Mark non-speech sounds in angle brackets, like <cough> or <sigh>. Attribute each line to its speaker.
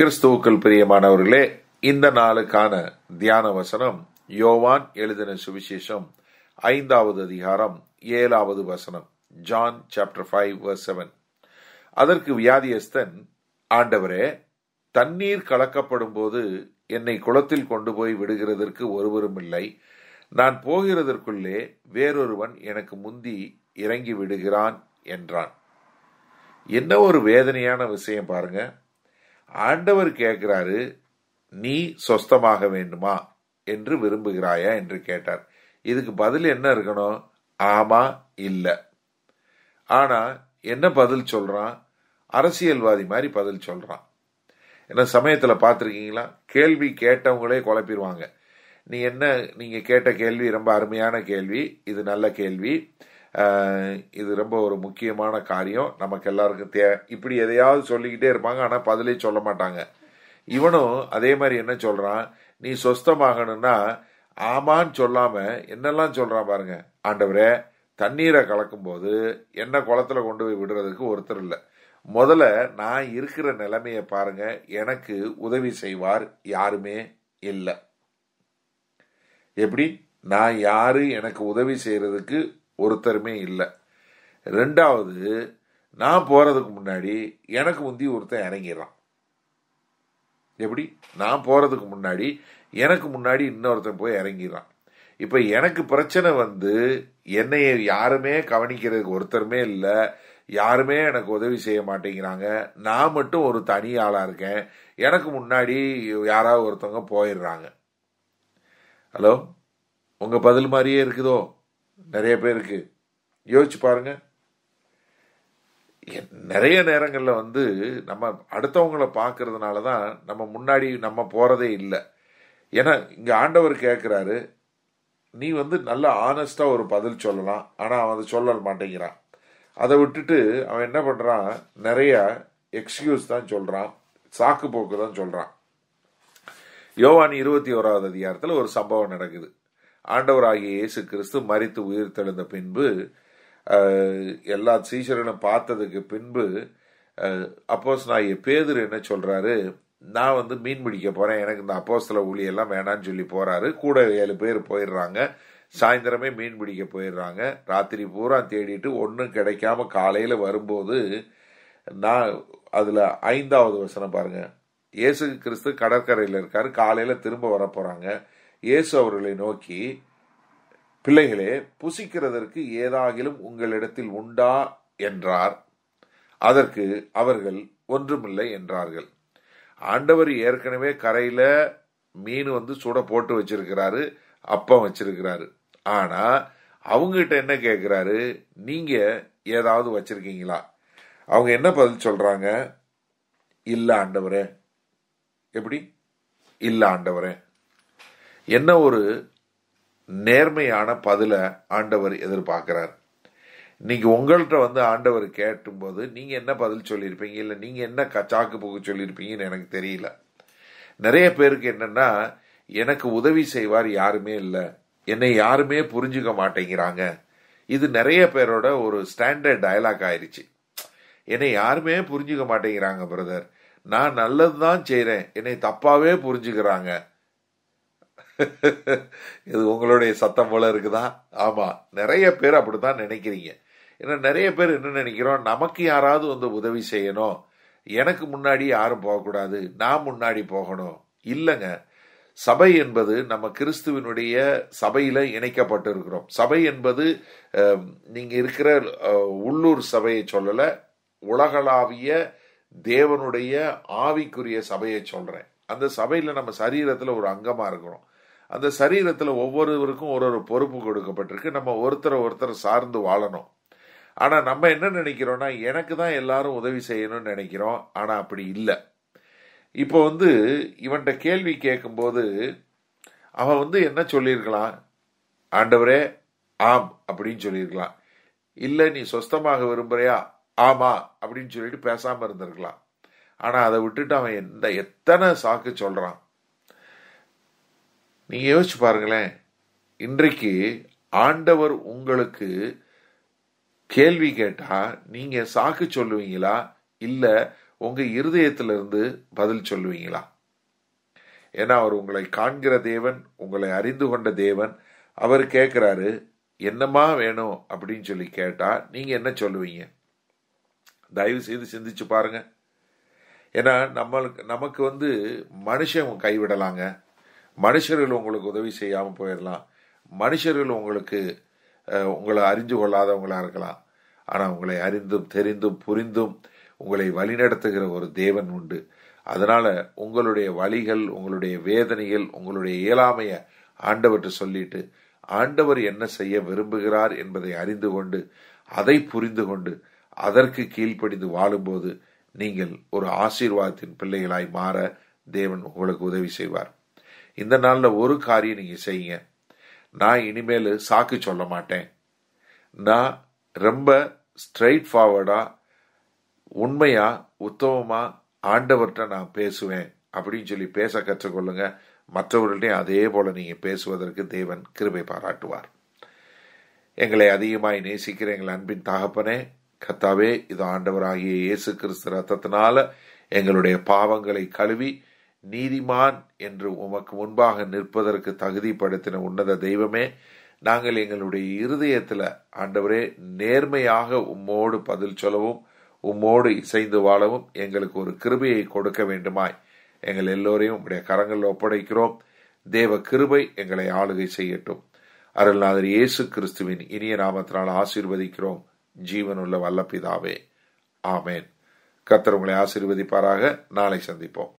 Speaker 1: கிறிஸ்துவுக்குள் பிரியமானவர்களே இந்த நாளுக்கான தியான வசனம் யோவான் எழுதின சுவிசேஷம் ஐந்தாவது அதிகாரம் ஏழாவது வசனம் John chapter five verse seven. அதற்கு வியாதியஸ்தன் ஆண்டவரே தண்ணீர் கலக்கப்படும் போது என்னை குளத்தில் கொண்டு போய் விடுகிறதற்கு ஒருவரும் இல்லை. நான் போகிறதற்குள்ளே வேறொருவன் எனக்கு முந்தி இறங்கி விடுகிறான் என்றான். என்ன ஒரு வேதனையான விஷயம் பாருங்க. ஆண்டவர் கேட்கிறாரு நீ சொஸ்தமாக வேண்டுமா? என்று விரும்புகிறாயா? என்று கேட்டார். இதுக்கு பதில் என்ன இருக்கணும்? ஆமா இல்ல. ஆனா என்ன பதில் சொல்றான்? அரசியல்வாதி மாதிரி பதில் சொல்றான். என்ன சமயத்துல பார்த்துருக்கீங்களா? கேள்வி கேட்டவங்களே குழப்பிடுவாங்க. நீ என்ன நீங்க கேட்ட கேள்வி ரொம்ப அருமையான கேள்வி இது நல்ல கேள்வி. இது ரொம்ப ஒரு முக்கியமான காரியம். நமக்கு எல்லாருக்கும் தே இப்படி எதையாவது சொல்லிக்கிட்டே இருப்பாங்க ஆனால் பதிலே சொல்ல மாட்டாங்க. இவனும் அதே மாதிரி என்ன சொல்றான்? நீ சொஸ்தமாகணும்னா ஆமான்னு சொல்லாம என்னெல்லாம் சொல்றான் பாருங்க. ஆண்டவரே தண்ணீரை கலக்கும் போது என்ன குளத்துல கொண்டு போய் விடுறதுக்கு ஒருத்தர் இல்லை. முதல்ல நான் இருக்கிற நிலைமைய பாருங்க. எனக்கு உதவி செய்வார் யாருமே இல்லை. எப்படி? நான் யாரு எனக்கு உதவி செய்யறதுக்கு ஒருத்தருமே இல்லை. ரெண்டாவது நான் போறதுக்கு முன்னாடி எனக்கு முந்தி ஒருத்தன் இறங்கிடுறான் எப்படி? நான் போறதுக்கு முன்னாடி எனக்கு முன்னாடி இன்னொருத்தன் போய் இறங்கிடுறான் இப்ப எனக்கு பிரச்சனை வந்து என்னைய யாருமே கவனிக்கிறதுக்கு ஒருத்தருமே இல்லை. யாருமே எனக்கு உதவி செய்ய மாட்டேங்கிறாங்க. நான் மட்டும் ஒரு தனி ஆளா இருக்கேன். எனக்கு முன்னாடி யாராவது ஒருத்தவங்க போயிடுறாங்க. ஹலோ? உங்க பதில் மாதிரியே இருக்குதோ? நிறைய பேருக்கு. யோசிச்சு பாருங்க. நிறைய நேரங்களில் வந்து நம்ம அடுத்தவங்கள பார்க்கறதுனால தான் நம்ம முன்னாடி நம்ம போகிறதே இல்லை. ஏன்னா இங்கே ஆண்டவர் கேட்குறாரு நீ வந்து நல்ல ஆனஸ்டாக ஒரு பதில் சொல்லலாம். ஆனால் அவன் அதை சொல்ல மாட்டேங்கிறான். அதை விட்டுட்டு அவன் என்ன பண்ணுறான் நிறைய எக்ஸ்கியூஸ் தான் சொல்கிறான் சாக்கு போக்கு தான் சொல்கிறான் யோவானி இருபத்தி ஓராவது அதிகாரத்தில் ஒரு சம்பவம் நடக்குது. ஆண்டவராகிய இயேசு கிறிஸ்து மறித்து உயிர் தெழுந்த பின்பு எல்லா சீஷர்களும் பார்த்ததுக்கு பின்பு அப்போஸ் நான் பேதர் என்ன சொல்றாரு? நான் வந்து மீன் பிடிக்க போறேன். எனக்கு இந்த அப்போஸ்தல ஊழியெல்லாம் வேணான்னு சொல்லி போறாரு. கூட ஏழு பேர் போயிடுறாங்க. சாயந்தரமே மீன் பிடிக்க போயிடுறாங்க. ராத்திரி பூரா தேடிட்டு ஒன்றும் கிடைக்காம காலையில வரும்போது நான் அதுல ஐந்தாவது வசனம் பாருங்க. இயேசு கிறிஸ்து கடற்கரையில் இருக்காரு. காலையில திரும்ப வர போறாங்க இயேசு அவர்களை நோக்கி பிள்ளைகளே புசிக்கிறதற்கு ஏதாகிலும் உங்களிடத்தில் உண்டா? என்றார். அதற்கு அவர்கள் ஒன்றுமில்லை என்றார்கள். ஆண்டவர் ஏற்கனவே கரையில மீன் வந்து சுட போட்டு வச்சிருக்கிறாரு அப்பம் வச்சிருக்கிறாரு. ஆனா அவங்ககிட்ட என்ன கேட்கிறாரு நீங்க ஏதாவது வச்சிருக்கீங்களா? அவங்க என்ன பதில் சொல்றாங்க? இல்ல ஆண்டவரே. எப்படி? இல்ல ஆண்டவரே. என்ன ஒரு நேர்மையான பதில ஆண்டவர் எதிர்பார்க்கிறார்? இன்னைக்கு உங்கள்கிட்ட வந்து ஆண்டவர் கேட்டும்போது நீங்க என்ன பதில் சொல்லியிருப்பீங்க? இல்ல நீங்க என்ன கச்சாக்கு போக சொல்லியிருப்பீங்கன்னு எனக்கு தெரியல. நிறைய பேருக்கு என்னன்னா எனக்கு உதவி செய்வார் யாருமே இல்லை. என்னை யாருமே புரிஞ்சுக்க மாட்டேங்கிறாங்க. இது நிறைய பேரோட ஒரு ஸ்டாண்டர்ட் டயலாக் ஆயிடுச்சு என்னை யாருமே புரிஞ்சுக்க மாட்டேங்கிறாங்க பிரதர் நான் நல்லது தான் செய்கிறேன் என்னை தப்பாவே புரிஞ்சுக்கிறாங்க. <laughs> இது உங்களுடைய சத்தம் போல இருக்குதா? ஆமா. நிறைய பேர் அப்படித்தான் நினைக்கிறீங்க. ஏன்னா நிறைய பேர் என்ன நினைக்கிறோம்? நமக்கு யாராவது வந்து உதவி செய்யணும். எனக்கு முன்னாடி யாரும் போகக்கூடாது. நான் முன்னாடி போகணும். இல்லைங்க. சபை என்பது நம்ம கிறிஸ்துவனுடைய சபையில இணைக்கப்பட்டு இருக்கிறோம் சபை என்பது நீங்கள் நீங்க இருக்கிற உள்ளூர் சபையை சொல்லல உலகளாவிய தேவனுடைய ஆவிக்குரிய சபையை சொல்றேன். அந்த சபையில நம்ம சரீரத்துல ஒரு அங்கமா இருக்கிறோம். அந்த சரீரத்தில் ஒவ்வொருவருக்கும் ஒரு ஒரு பொறுப்பு கொடுக்கப்பட்டிருக்கு. நம்ம ஒருத்தரை ஒருத்தர் சார்ந்து வாழணும். ஆனால் நம்ம என்ன நினைக்கிறோம்னா எனக்கு தான் எல்லாரும் உதவி செய்யணும்னு நினைக்கிறோம். ஆனால் அப்படி இல்லை. இப்போ வந்து இவன்கிட்ட கேள்வி கேட்கும்போது அவன் வந்து என்ன சொல்லியிருக்கலாம்? ஆண்டவரே ஆம் அப்படின்னு சொல்லியிருக்கலாம். இல்லை நீ சொஸ்தமாக விரும்புறியா? ஆமா அப்படின்னு சொல்லிட்டு பேசாமல் இருந்திருக்கலாம். ஆனால் அதை விட்டுட்டு அவன் எந்த எத்தனை சாக்கு சொல்கிறான் நீங்க யோசிச்சு பாருங்களேன். இன்றைக்கு ஆண்டவர் உங்களுக்கு கேள்வி கேட்டா நீங்க சாக்கு சொல்லுவீங்களா? இல்ல உங்க இருதயத்திலிருந்து பதில் சொல்லுவீங்களா? ஏன்னா அவர் உங்களை காண்கிற தேவன் உங்களை அறிந்து கொண்ட தேவன். அவர் கேட்கிறாரு என்னமா வேணும்? அப்படின்னு சொல்லி கேட்டா நீங்க என்ன சொல்லுவீங்க? தயவு செய்து சிந்திச்சு பாருங்க. ஏன்னா நம்மளுக்கு நமக்கு வந்து மனுஷன் கைவிடலாங்க. மனுஷர்கள் உங்களுக்கு உதவி செய்யாமல் போயிடலாம் மனுஷர்கள் உங்களுக்கு உங்களை அறிஞ்சு கொள்ளாதவங்களா இருக்கலாம். ஆனால் உங்களை அறிந்தும் தெரிந்தும் புரிந்தும் உங்களை வழிநடத்துகிற ஒரு தேவன் உண்டு. அதனால உங்களுடைய வழிகள் உங்களுடைய வேதனைகள் உங்களுடைய இயலாமைய ஆண்டவர்கிட்ட சொல்லிட்டு ஆண்டவர் என்ன செய்ய விரும்புகிறார் என்பதை அறிந்து கொண்டு அதை புரிந்து கொண்டு அதற்கு கீழ்ப்படிந்து வாழும்போது நீங்கள் ஒரு ஆசீர்வாதத்தின் பிள்ளைகளாய் மாற தேவன் உங்களுக்கு உதவி செய்வார். இந்த நாள்ல ஒரு காரியம் நீங்க செய்யுங்க. நான் இனிமேல் சாக்கு சொல்ல மாட்டேன். நான் ரொம்ப ஸ்ட்ரைட் ஃபார்வர்டா உண்மையா உத்தமமா ஆண்டவர்கிட்ட நான் பேசுவேன் அப்படின்னு சொல்லி பேச கற்றுக்கொள்ளுங்க. மற்றவர்கள்ட்டையும் அதே போல நீங்க பேசுவதற்கு தேவன் கிருபை பாராட்டுவார். எங்களை அதிகமாய் நேசிக்கிற எங்கள் அன்பின் தகப்பனே கத்தாவே இது ஆண்டவராகிய இயேசு கிறிஸ்து ரத்தத்தினால எங்களுடைய பாவங்களை கழுவி நீதிமான் என்று உமக்கு முன்பாக நிற்பதற்கு தகுதிப்படுத்தின உன்னத தெய்வமே நாங்கள் எங்களுடைய இருதயத்தில் ஆண்டவரே நேர்மையாக உம்மோடு பதில் சொல்லவும் உம்மோடு இசைந்து வாழவும் எங்களுக்கு ஒரு கிருபையை கொடுக்க வேண்டுமாய். எங்கள் எல்லோரையும் உடைய கரங்களில் ஒப்படைக்கிறோம். தேவ கிருபை எங்களை ஆளுகை செய்யட்டும். அருள்நாதர் இயேசு கிறிஸ்துவின் இனிய நாமத்தினால் ஆசீர்வதிக்கிறோம். ஜீவனுள்ள வல்ல பிதாவே ஆமேன். கத்தர் உங்களை ஆசீர்வதிப்பாராக. நாளை சந்திப்போம்.